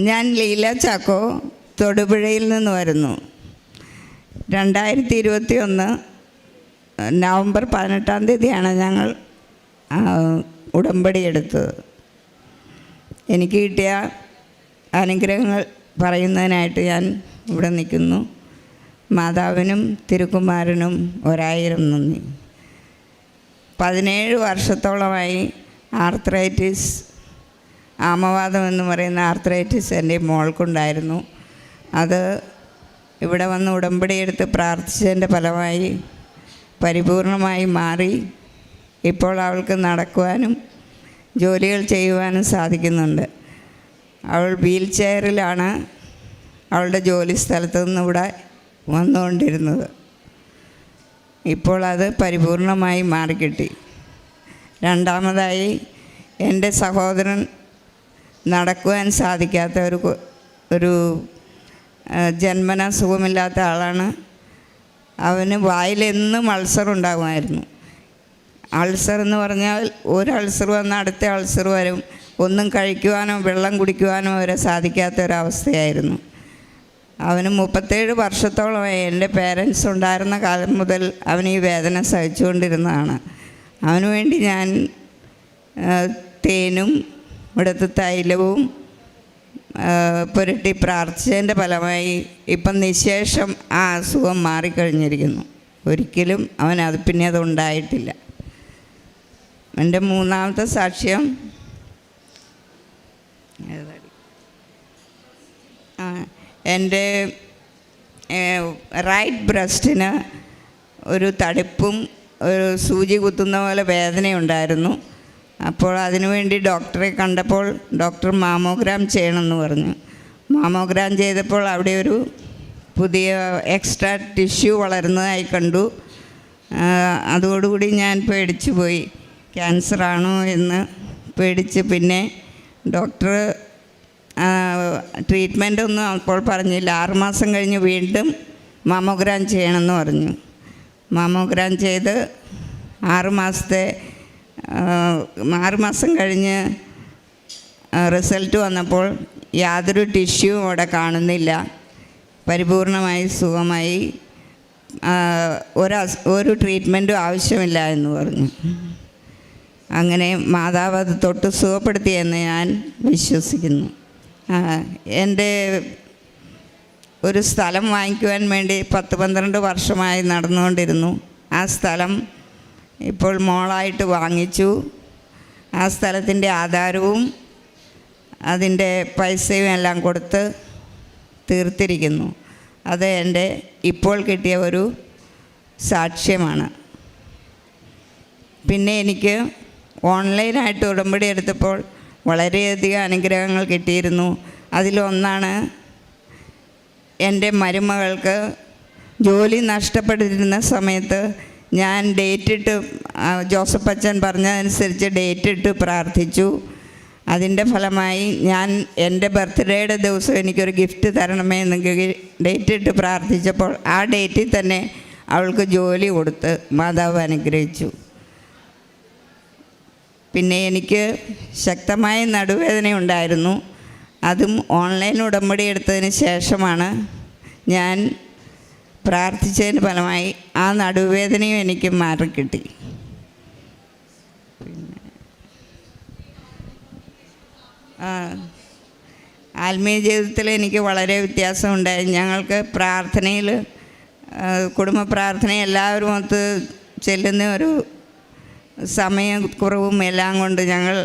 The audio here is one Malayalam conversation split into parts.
ഞാൻ ലീല ചാക്കോ തൊടുപുഴയിൽ നിന്ന് വരുന്നു. രണ്ടായിരത്തി ഇരുപത്തി ഒന്ന് നവംബർ പതിനെട്ടാം തീയതിയാണ് ഞങ്ങൾ ഉടമ്പടി എടുത്തത്. എനിക്ക് കിട്ടിയ അനുഗ്രഹങ്ങൾ പറയുന്നതിനായിട്ട് ഞാൻ ഇവിടെ നിൽക്കുന്നു. മാതാവിനും തിരുക്കുമാരനും ഒരായിരം നന്ദി. പതിനേഴ് വർഷത്തോളമായി ആർത്രൈറ്റിസ് ആമവാദം എന്ന് പറയുന്ന ആർത്രൈറ്റിസ് എന്റെ മോൾക്കുണ്ടായിരുന്നു. അത് ഇവിടെ വന്ന് ഉടമ്പടി എടുത്ത് പ്രാർത്ഥിച്ചതിന്റെ ഫലമായി പരിപൂർണമായി മാറി. ഇപ്പോൾ അവൾക്ക് നടക്കുവാനും ജോലികൾ ചെയ്യുവാനും സാധിക്കുന്നുണ്ട്. അവൾ വീൽ ചെയറിലാണ് അവളുടെ ജോലി സ്ഥലത്ത് നിന്ന് ഇവിടെ വന്നുകൊണ്ടിരുന്നത്. ഇപ്പോൾ അത് പരിപൂർണമായി മാറിക്കിട്ടി. രണ്ടാമതായി എന്റെ സഹോദരൻ നടക്കുവാൻ സാധിക്കാത്ത ഒരു ഒരു ജന്മന സുഖമില്ലാത്ത ആളാണ്. അവന് വായിലെന്നും അൾസർ ഉണ്ടാകുമായിരുന്നു. അൾസർ എന്ന് പറഞ്ഞാൽ ഒരു അൾസർ വന്ന അടുത്ത അൾസർ വരും. ഒന്നും കഴിക്കുവാനോ വെള്ളം കുടിക്കുവാനോ വരെ സാധിക്കാത്ത ഒരവസ്ഥയായിരുന്നു അവന് മുപ്പത്തേഴ് വർഷത്തോളമായി എന്റെ പേരൻസ് ഉണ്ടായിരുന്ന കാലം മുതൽ അവൻ ഈ വേദന സഹിച്ചുകൊണ്ടിരുന്നതാണ്. അവന് വേണ്ടി ഞാൻ തേനും ഇവിടുത്തെ തൈലവും പുരട്ടി പ്രാർത്ഥിച്ചതിന്റെ ഫലമായി ഇപ്പം നിശേഷം ആ അസുഖം മാറിക്കഴിഞ്ഞിരിക്കുന്നു ഒരിക്കലും അവൻ അത് പിന്നെ അത് ഉണ്ടായിട്ടില്ല എന്റെ മൂന്നാമത്തെ സാക്ഷ്യം? എന്റെ റൈറ്റ് ബ്രസ്റ്റിന് ഒരു തടിപ്പും ഒരു സൂചി കുത്തുന്ന പോലെ വേദനയുണ്ടായിരുന്നു അപ്പോൾ അതിനുവേണ്ടി ഡോക്ടറെ കണ്ടപ്പോൾ ഡോക്ടർ മാമോഗ്രാം ചെയ്യണമെന്ന് പറഞ്ഞു. മാമോഗ്രാം ചെയ്തപ്പോൾ അവിടെ ഒരു പുതിയ എക്സ്ട്രാ ടിഷ്യൂ വളരുന്നതായി കണ്ടു. അതോടുകൂടി ഞാൻ പേടിച്ചു പോയി. ക്യാൻസറാണോ എന്ന് പേടിച്ച് പിന്നെ ഡോക്ടർ ട്രീറ്റ്മെന്റ് ഒന്നും അപ്പോൾ പറഞ്ഞില്ല. ആറുമാസം കഴിഞ്ഞ് വീണ്ടും മാമോഗ്രാം ചെയ്യണമെന്ന് പറഞ്ഞു. മാമോഗ്രാം ചെയ്ത് ആറുമാസത്തെ ആറുമാസം കഴിഞ്ഞ് റിസൾട്ട് വന്നപ്പോൾ യാതൊരു ടിഷ്യൂ അവിടെ കാണുന്നില്ല. പരിപൂർണമായി സുഖമായി. ഒരു ഒരു ട്രീറ്റ്മെന്റും ആവശ്യമില്ല എന്ന് പറഞ്ഞു. അങ്ങനെ മാതാവ് അത് തൊട്ട് സുഖപ്പെടുത്തിയെന്ന് ഞാൻ വിശ്വസിക്കുന്നു. എന്റെ ഒരു സ്ഥലം വാങ്ങിക്കുവാൻ വേണ്ടി പത്ത് പന്ത്രണ്ട് വർഷമായി നടന്നുകൊണ്ടിരുന്നു. ആ സ്ഥലം ഇപ്പോൾ മോളായിട്ട് വാങ്ങിച്ചു. ആ സ്ഥലത്തിന്റെ ആധാരവും അതിന്റെ പൈസയും എല്ലാം കൊടുത്ത് തീർത്തിരിക്കുന്നു. അത് എന്റെ ഇപ്പോൾ കിട്ടിയ ഒരു സാക്ഷ്യമാണ്. പിന്നെ എനിക്ക് ഓൺലൈനായിട്ട് ഉടമ്പടി എടുത്തപ്പോൾ വളരെയധികം അനുഗ്രഹങ്ങൾ കിട്ടിയിരുന്നു. അതിലൊന്നാണ് എന്റെ മരുമകൾക്ക് ജോലി നഷ്ടപ്പെട്ടിരുന്ന സമയത്ത് ഞാൻ ഡേറ്റ് ഇട്ട് ജോസഫ് അച്ഛൻ പറഞ്ഞതനുസരിച്ച് ഡേറ്റ് ഇട്ട് പ്രാർത്ഥിച്ചു. അതിന്റെ ഫലമായി ഞാൻ എന്റെ ബർത്ത്ഡേയുടെ ദിവസം എനിക്കൊരു ഗിഫ്റ്റ് തരണമേ എന്ന് ഡേറ്റ് ഇട്ട് പ്രാർത്ഥിച്ചപ്പോൾ ആ ഡേറ്റിൽ തന്നെ അവൾക്ക് ജോലി കൊടുത്ത് മാതാവ് അനുഗ്രഹിച്ചു. പിന്നെ എനിക്ക് ശക്തമായ നടുവേദന ഉണ്ടായിരുന്നു. അതും ഓൺലൈൻ ഉടമ്പടി എടുത്തതിന് ശേഷമാണ് ഞാൻ പ്രാർത്ഥിച്ചതിന് ഫലമായി ആ നടുവേദനയും എനിക്ക് മാറിക്കിട്ടി പിന്നെ ആത്മീയ ജീവിതത്തിൽ എനിക്ക് വളരെ വ്യത്യാസമുണ്ടായി. ഞങ്ങൾക്ക് പ്രാർത്ഥനയിൽ കുടുംബ പ്രാർത്ഥന എല്ലാവരും ഒത്ത് ചെല്ലുന്ന ഒരു സമയക്കുറവും എല്ലാം കൊണ്ട് ഞങ്ങൾ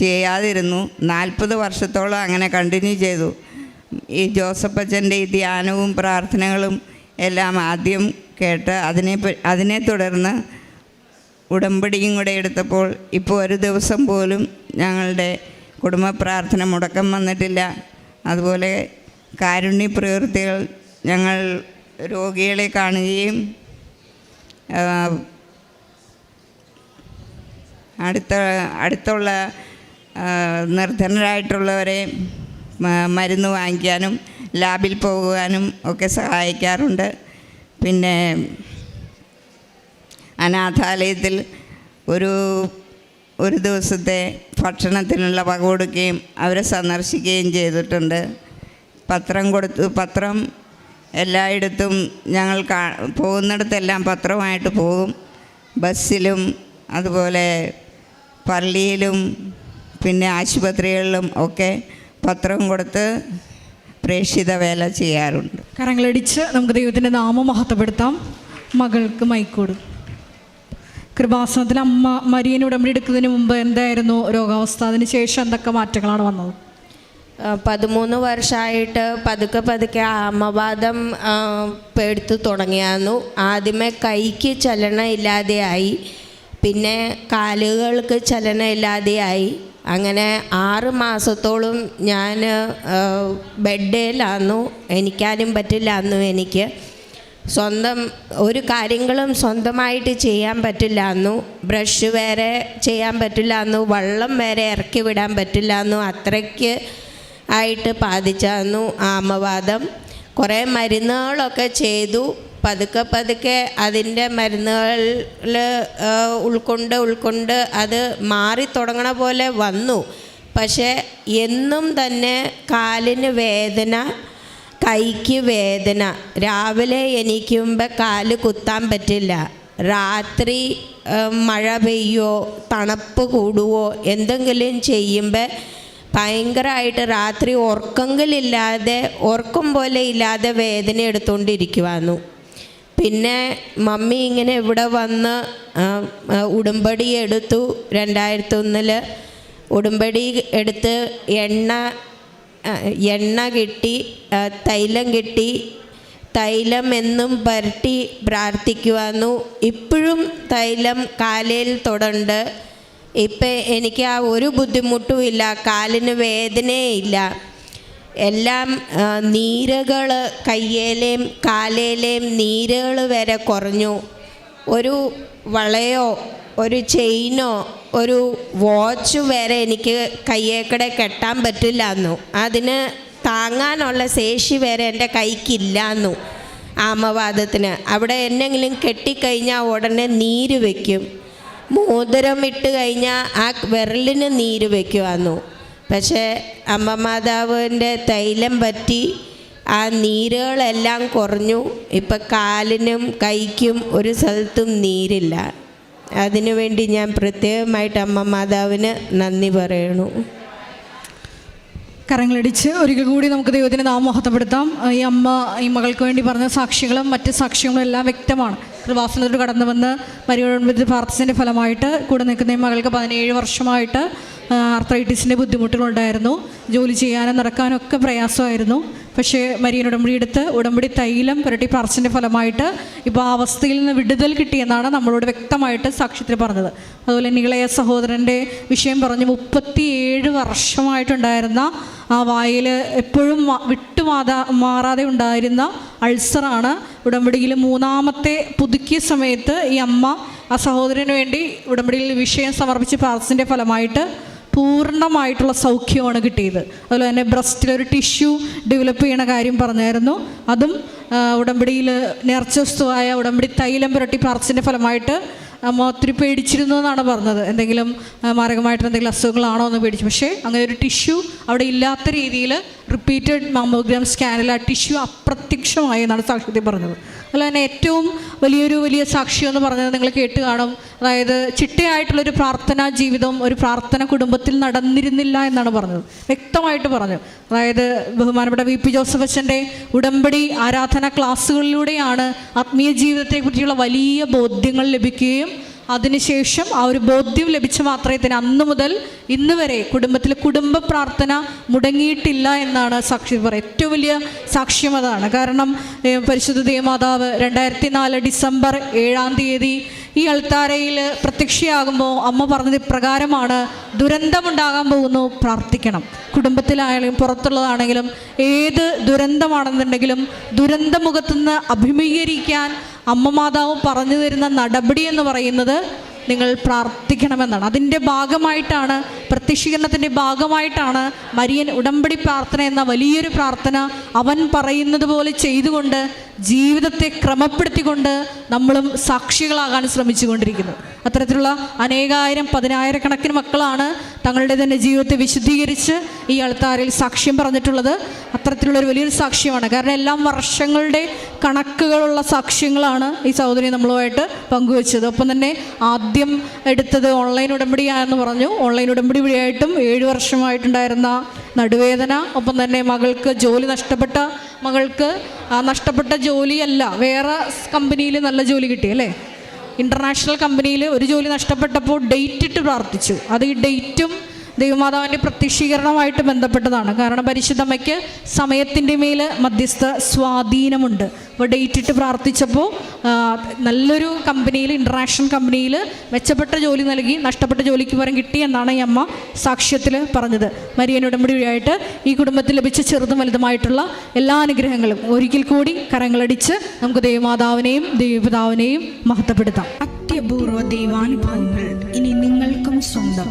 ചെയ്യാതിരുന്നു. നാൽപ്പത് വർഷത്തോളം അങ്ങനെ കണ്ടിന്യൂ ചെയ്തു. ഈ ജോസഫ് അച്ഛന്റെ ഈ ധ്യാനവും പ്രാർത്ഥനകളും എല്ലാം ആദ്യം കേട്ട് അതിനെ അതിനെ തുടർന്ന് ഉടമ്പടിയും കൂടെ എടുത്തപ്പോൾ ഇപ്പോൾ ഒരു ദിവസം പോലും ഞങ്ങളുടെ കുടുംബ പ്രാർത്ഥന മുടക്കം വന്നിട്ടില്ല. അതുപോലെ കാരുണ്യ പ്രവൃത്തികൾ ഞങ്ങൾ രോഗികളെ കാണുകയും അടുത്ത അടുത്തുള്ള നിർധനരായിട്ടുള്ളവരെ മരുന്ന് വാങ്ങിക്കാനും ലാബിൽ പോകുവാനും ഒക്കെ സഹായിക്കാറുണ്ട്. പിന്നെ അനാഥാലയത്തിൽ ഒരു ഒരു ദിവസത്തെ ഭക്ഷണത്തിനുള്ള വക കൊടുക്കുകയും അവരെ സന്ദർശിക്കുകയും ചെയ്തിട്ടുണ്ട്. പത്രം കൊടുത്തു പത്രം എല്ലായിടത്തും ഞങ്ങൾ കാ പോകുന്നിടത്തെല്ലാം പത്രമായിട്ട് പോകും. ബസ്സിലും അതുപോലെ പള്ളിയിലും പിന്നെ ആശുപത്രികളിലും ഒക്കെ പത്രം കൊടുത്ത് പ്രേക്ഷിത വേല ചെയ്യാറുണ്ട്. കരങ്ങളടിച്ച് നമുക്ക് ദൈവത്തിന്റെ നാമം മഹത്വപ്പെടുത്താം. മകൾക്ക് മൈക്കോട് കൃപാസനത്തിൽ അമ്മ മരിയനെ ഉടമ്പടി എടുക്കുന്നതിന് മുമ്പ് എന്തായിരുന്നു രോഗാവസ്ഥ? അതിന് ശേഷം എന്തൊക്കെ മാറ്റങ്ങളാണ് വന്നത്? പതിമൂന്ന് വർഷമായിട്ട് പതുക്കെ പതുക്കെ ആമവാദം ആ, പേടുത്തു തുടങ്ങിയായിരുന്നു. ആദ്യമേ കൈക്ക് ചലനം ഇല്ലാതെയായി പിന്നെ കാലുകൾക്ക് ചലനം ഇല്ലാതെയായി അങ്ങനെ ആറ് മാസത്തോളം ഞാൻ ബെഡേലാന്നു. എനിക്കാനും പറ്റില്ലാന്നു എനിക്ക്. സ്വന്തം ഒരു കാര്യങ്ങളും സ്വന്തമായിട്ട് ചെയ്യാൻ പറ്റില്ലായിരുന്നു ബ്രഷ് വേറെ ചെയ്യാൻ പറ്റില്ലായിരുന്നു വള്ളം വേറെ ഇറക്കി വിടാൻ പറ്റില്ലായിരുന്നു അത്രയ്ക്ക് ആയിട്ട് ബാധിച്ചു ആമവാദം കുറേ മരുന്നുകളൊക്കെ ചെയ്തു. പതുക്കെ പതുക്കെ അതിന്റെ മരുന്നുകളിൽ ഉൾക്കൊണ്ട് ഉൾക്കൊണ്ട് അത് മാറി തുടങ്ങണ പോലെ വന്നു. പക്ഷേ എന്നും തന്നെ കാലിന് വേദന കൈക്ക് വേദന. രാവിലെ എണീക്കുമ്പോൾ കാൽ കുത്താൻ പറ്റില്ല. രാത്രി മഴ പെയ്യോ തണുപ്പ് കൂടുവോ എന്തെങ്കിലും ചെയ്യുമ്പോൾ ഭയങ്കരമായിട്ട് രാത്രി ഉറക്കങ്കിലില്ലാതെ ഉറക്കം പോലെ ഇല്ലാതെ വേദന എടുത്തുകൊണ്ടിരിക്കുവാന്നു പിന്നെ മമ്മി ഇങ്ങനെ ഇവിടെ വന്ന് ഉടുമ്പടി എടുത്തു രണ്ടായിരത്തി ഒന്നിൽ ഉടുമ്പടി എടുത്ത് എണ്ണ എണ്ണ കിട്ടി തൈലം കിട്ടി തൈലം എന്നും പരട്ടി പ്രാർത്ഥിക്കുവാന്നു. ഇപ്പോഴും തൈലം കാലയിൽ തൊടുണ്ട്. ഇപ്പം എനിക്ക് ആ ഒരു ബുദ്ധിമുട്ടും ഇല്ല കാലിന് വേദനയില്ല എല്ലാം നീരുകൾ കയ്യേലേയും കാലേലേയും നീരുകൾ വരെ കുറഞ്ഞു. ഒരു വളയോ ഒരു ചെയിനോ ഒരു വാച്ച് വരെ എനിക്ക് കയ്യേക്കടെ കെട്ടാൻ പറ്റില്ല എന്നു അതിന് താങ്ങാനുള്ള ശേഷി വരെ എന്റെ കൈക്കില്ല എന്നു ആമവാദത്തിന്. അവിടെ എന്നെങ്കിലും കെട്ടിക്കഴിഞ്ഞാൽ ഉടനെ നീര് വയ്ക്കും മോതിരം ഇട്ട് കഴിഞ്ഞാൽ ആ വിരലിന് നീര് വയ്ക്കുമായിരുന്നു പക്ഷേ അമ്മ മാതാവിന്റെ തൈലം പറ്റി ആ നീരുകളെല്ലാം കുറഞ്ഞു. ഇപ്പം കാലിനും കൈക്കും ഒരു സ്ഥലത്തും നീരില്ല. അതിനുവേണ്ടി ഞാൻ പ്രത്യേകമായിട്ട് അമ്മ മാതാവിന് നന്ദി പറയണു. കരങ്ങളടിച്ച് ഒരിക്കൽ കൂടി നമുക്ക് ദൈവത്തിന്റെ നാം മഹത്വപ്പെടുത്താം. ഈ അമ്മ ഈ മകൾക്ക് വേണ്ടി പറഞ്ഞ സാക്ഷികളും മറ്റ് സാക്ഷ്യങ്ങളും എല്ലാം വ്യക്തമാണ്. കൃപാസനത്തോട് കടന്നു വന്ന് മരിയോട് പ്രാർത്ഥിച്ചതിന്റെ ഫലമായിട്ട് കൂടെ നിൽക്കുന്ന ഈ മകൾക്ക് പതിനേഴ് വർഷമായിട്ട് ആർത്രൈറ്റിസിന്റെ ബുദ്ധിമുട്ടുകളുണ്ടായിരുന്നു. ജോലി ചെയ്യാനും നടക്കാനും ഒക്കെ പ്രയാസമായിരുന്നു. പക്ഷേ മരിയൻ ഉടമ്പടി എടുത്ത് ഉടമ്പടി തൈലം പുരട്ടി പറച്ചിന്റെ ഫലമായിട്ട് ഇപ്പോൾ ആ അവസ്ഥയിൽ നിന്ന് വിടുതൽ കിട്ടിയെന്നാണ് നമ്മളോട് വ്യക്തമായിട്ട് സാക്ഷ്യത്തിൽ പറഞ്ഞത്. അതുപോലെ നിളയ സഹോദരന്റെ വിഷയം പറഞ്ഞ് മുപ്പത്തിയേഴ് വർഷമായിട്ടുണ്ടായിരുന്ന ആ വായിൽ എപ്പോഴും വിട്ടുമാതാ മാറാതെ ഉണ്ടായിരുന്ന അൾസറാണ്. ഉടമ്പടിയിൽ മൂന്നാമത്തെ പുതുക്കിയ സമയത്ത് ഈ അമ്മ ആ സഹോദരന് വേണ്ടി ഉടമ്പടിയിൽ വിഷയം സമർപ്പിച്ച് പ്രാർത്ഥിച്ചതിന്റെ ഫലമായിട്ട് പൂർണമായിട്ടുള്ള സൗഖ്യമാണ് കിട്ടിയത്. അതുപോലെ തന്നെ ബ്രസ്റ്റിലൊരു ടിഷ്യൂ ഡെവലപ്പ് ചെയ്യണ കാര്യം പറഞ്ഞായിരുന്നു. അതും ഉടമ്പടിയിൽ നേർച്ച വസ്തുവായ ഉടമ്പടി തൈലം പുരട്ടി പ്രാർത്ഥിച്ചതിന്റെ ഫലമായിട്ട് അമ്മ ഒത്തിരി പേടിച്ചിരുന്നു എന്നാണ് പറഞ്ഞത്. എന്തെങ്കിലും മാരകമായിട്ട് എന്തെങ്കിലും അസുഖങ്ങളാണോ എന്ന് പേടിച്ചു. പക്ഷേ അങ്ങനെ ഒരു ടിഷ്യൂ അവിടെ ഇല്ലാത്ത രീതിയിൽ റിപ്പീറ്റഡ് മാമോഗ്രാം സ്കാനിൽ ആ ടിഷ്യൂ അപ്രത്യക്ഷമായി എന്നാണ് സാക്ഷ്യത്തിൽ പറഞ്ഞത്. അതുപോലെ തന്നെ ഏറ്റവും വലിയൊരു വലിയ സാക്ഷ്യം എന്ന് പറഞ്ഞത് നിങ്ങൾ കേട്ട് കാണും. അതായത് ചിട്ടയായിട്ടുള്ളൊരു പ്രാർത്ഥനാ ജീവിതം ഒരു പ്രാർത്ഥന കുടുംബത്തിൽ നടന്നിരുന്നില്ല എന്നാണ് പറഞ്ഞത്. വ്യക്തമായിട്ട് പറഞ്ഞു അതായത് ബഹുമാനപ്പെട്ട വി പി ജോസഫ് അച്ഛന്റെ ഉടമ്പടി ആരാധന ക്ലാസ്സുകളിലൂടെയാണ് ആത്മീയ ജീവിതത്തെക്കുറിച്ചുള്ള വലിയ ബോധ്യങ്ങൾ ലഭിക്കുകയും അതിനുശേഷം ആ ഒരു ബോധ്യം ലഭിച്ച മാത്രമേ തന്നെ അന്ന് മുതൽ ഇന്ന് വരെ കുടുംബത്തിൽ കുടുംബ പ്രാർത്ഥന മുടങ്ങിയിട്ടില്ല എന്നാണ് സാക്ഷി പറയുക ഏറ്റവും വലിയ സാക്ഷ്യം അതാണ്. കാരണം പരിശുദ്ധ ദേവമാതാവ് രണ്ടായിരത്തി നാല് ഡിസംബർ ഏഴാം തീയതി ഈ അൾത്താരയിൽ പ്രത്യക്ഷയാകുമ്പോൾ അമ്മ പറഞ്ഞത് ഇപ്രകാരമാണ്. ദുരന്തമുണ്ടാകാൻ പോകുന്നു പ്രാർത്ഥിക്കണം. കുടുംബത്തിലായാലും പുറത്തുള്ളതാണെങ്കിലും ഏത് ദുരന്തമാണെന്നുണ്ടെങ്കിലും ദുരന്തമുഖത്തുനിന്ന് അഭിമുഖീകരിക്കാൻ അമ്മ മാതാവ് പറഞ്ഞു തരുന്ന നടപടി എന്ന് പറയുന്നത് നിങ്ങൾ പ്രാർത്ഥിക്കണമെന്നാണ്. അതിന്റെ ഭാഗമായിട്ടാണ് പ്രത്യക്ഷീകരണത്തിന്റെ ഭാഗമായിട്ടാണ് മരിയൻ ഉടമ്പടി പ്രാർത്ഥന എന്ന വലിയൊരു പ്രാർത്ഥന അവൻ പറയുന്നത് പോലെ ചെയ്തുകൊണ്ട് ജീവിതത്തെ ക്രമപ്പെടുത്തിക്കൊണ്ട് നമ്മളും സാക്ഷികളാകാൻ ശ്രമിച്ചുകൊണ്ടിരിക്കുന്നത് അത്തരത്തിലുള്ള അനേകായിരം പതിനായിരക്കണക്കിന് മക്കളാണ് തങ്ങളുടെ തന്നെ ജീവിതത്തെ വിശുദ്ധീകരിച്ച് ഈ അൾത്താരിൽ സാക്ഷ്യം പറഞ്ഞിട്ടുള്ളത്. അത്തരത്തിലുള്ള ഒരു വലിയൊരു സാക്ഷ്യമാണ്. കാരണം എല്ലാം വർഷങ്ങളുടെ കണക്കുകളുള്ള സാക്ഷ്യങ്ങളാണ് ഈ സഹോദരി നമ്മളുമായിട്ട് പങ്കുവച്ചത്. ഒപ്പം തന്നെ ആദ്യം എടുത്തത് ഓൺലൈൻ ഉടമ്പടിയാണെന്ന് പറഞ്ഞു. ഓൺലൈൻ ഉടമ്പടി വഴിയായിട്ടും ഏഴ് വർഷമായിട്ടുണ്ടായിരുന്ന നടുവേദന ഒപ്പം തന്നെ മകൾക്ക് ജോലി നഷ്ടപ്പെട്ട മകൾക്ക് നഷ്ടപ്പെട്ട ജോലിയല്ല. വേറെ കമ്പനിയിൽ നല്ല ജോലി കിട്ടി അല്ലേ? ഇന്റർനാഷണൽ കമ്പനിയിൽ ഒരു ജോലി നഷ്ടപ്പെട്ടപ്പോൾ ഡേറ്റ് ഇട്ട് പ്രാർത്ഥിച്ചു. അത് ഈ ഡേറ്റും ദൈവമാതാവിന്റെ പ്രത്യക്ഷീകരണമായിട്ട് ബന്ധപ്പെട്ടതാണ്. കാരണം പരിശുദ്ധമ്മയ്ക്ക് സമയത്തിന്റെ മേൽ മധ്യസ്ഥ സ്വാധീനമുണ്ട്. അപ്പോൾ ഡേറ്റ് ഇട്ട് പ്രാർത്ഥിച്ചപ്പോൾ നല്ലൊരു കമ്പനിയിൽ ഇന്റർനാഷണൽ കമ്പനിയിൽ മെച്ചപ്പെട്ട ജോലി നൽകി നഷ്ടപ്പെട്ട ജോലിക്ക് പകരം കിട്ടി എന്നാണ് ഈ അമ്മ സാക്ഷ്യത്തിൽ പറഞ്ഞത്. മരിയൻ ഉടമ്പടി വഴിയായിട്ട് ഈ കുടുംബത്തിൽ ലഭിച്ച ചെറുതും വലുതുമായിട്ടുള്ള എല്ലാ അനുഗ്രഹങ്ങളും ഒരിക്കൽ കൂടി കരങ്ങളടിച്ച് നമുക്ക് ദൈവമാതാവിനെയും ദൈവപിതാവിനെയും മഹത്വപ്പെടുത്താം. അത്യപൂർവ ദൈവാനുഭവങ്ങൾ ഇനി നിങ്ങൾക്കും സ്വന്തം.